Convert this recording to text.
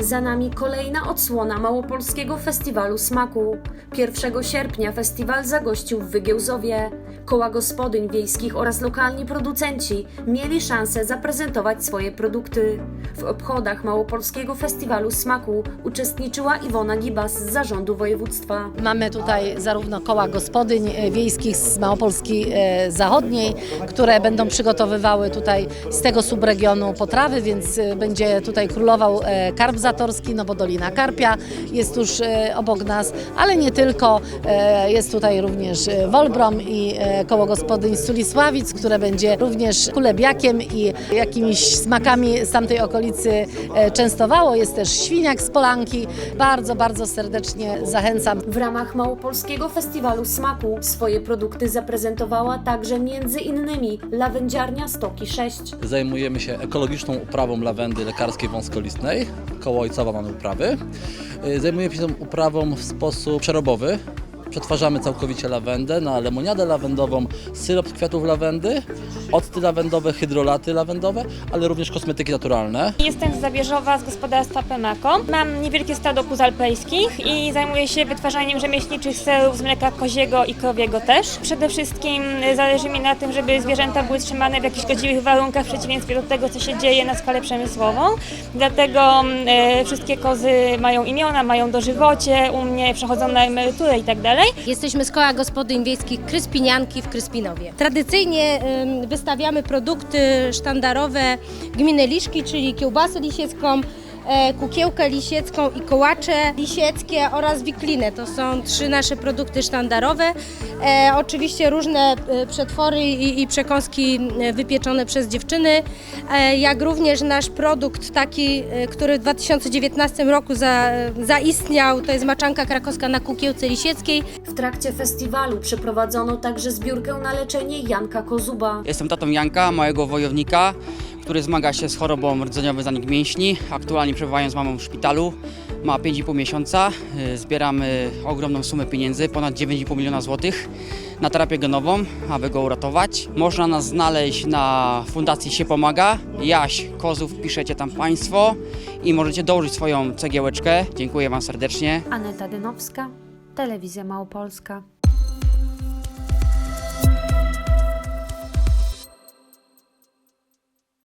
Za nami kolejna odsłona Małopolskiego Festiwalu Smaku. 1 sierpnia festiwal zagościł w Wygiełzowie. Koła gospodyń wiejskich oraz lokalni producenci mieli szansę zaprezentować swoje produkty. W obchodach Małopolskiego Festiwalu Smaku uczestniczyła Iwona Gibas z zarządu województwa. Mamy tutaj zarówno koła gospodyń e, wiejskich z Małopolski e, Zachodniej, które będą przygotowywały tutaj z tego subregionu potrawy, więc e, będzie tutaj królował karp zatorski, no bo Dolina Karpia jest tuż e, obok nas, ale nie tylko. E, Jest tutaj również e, Wolbrom i koło gospodyń Sulisławic, które będzie również kulebiakiem i jakimiś smakami z tamtej okolicy częstowało. Jest też świniak z Polanki. Bardzo, bardzo serdecznie zachęcam. W ramach Małopolskiego Festiwalu Smaku swoje produkty zaprezentowała także między innymi lawędziarnia Stoki 6. Zajmujemy się ekologiczną uprawą lawendy lekarskiej wąskolistnej. Koło ojcowa mamy uprawy. Y, Zajmujemy się tą uprawą w sposób przerobowy. Przetwarzamy całkowicie lawendę na lemoniadę lawendową, syrop z kwiatów lawendy, octy lawendowe, hydrolaty lawendowe, ale również kosmetyki naturalne. Jestem z Zabierzowa z gospodarstwa Pemako. Mam niewielkie stado kóz alpejskich i zajmuję się wytwarzaniem rzemieślniczych serów z mleka koziego i krowiego też. Przede wszystkim zależy mi na tym, żeby zwierzęta były trzymane w jakichś godziwych warunkach w przeciwieństwie do tego, co się dzieje na skalę przemysłową. Dlatego e, wszystkie kozy mają imiona, mają dożywocie, u mnie przechodzą na emeryturę i tak dalej. Jesteśmy z koła gospodyń wiejskich Kryspinianki w Kryspinowie. Tradycyjnie wystawiamy produkty sztandarowe gminy Liszki, czyli kiełbasę lisiecką, kukiełkę lisiecką i kołacze lisieckie oraz wiklinę. To są trzy nasze produkty sztandarowe. E, oczywiście różne e, przetwory i, przekąski e, wypieczone przez dziewczyny, e, jak również nasz produkt taki, e, który w 2019 roku za, zaistniał, to jest maczanka krakowska na kukiełce lisieckiej. W trakcie festiwalu przeprowadzono także zbiórkę na leczenie Janka Kozuba. Jestem tatą Janka, małego wojownika, który zmaga się z chorobą rdzeniowy zanik mięśni. Aktualnie przebywając z mamą w szpitalu. Ma 5,5 miesiąca. Y, Zbieramy ogromną sumę pieniędzy, ponad 9,5 miliona złotych na terapię genową, aby go uratować. Można nas znaleźć na Fundacji Się Pomaga. Jaś Kozów, piszecie tam Państwo i możecie dołożyć swoją cegiełeczkę. Dziękuję Wam serdecznie. Aneta Dynowska, Telewizja Małopolska.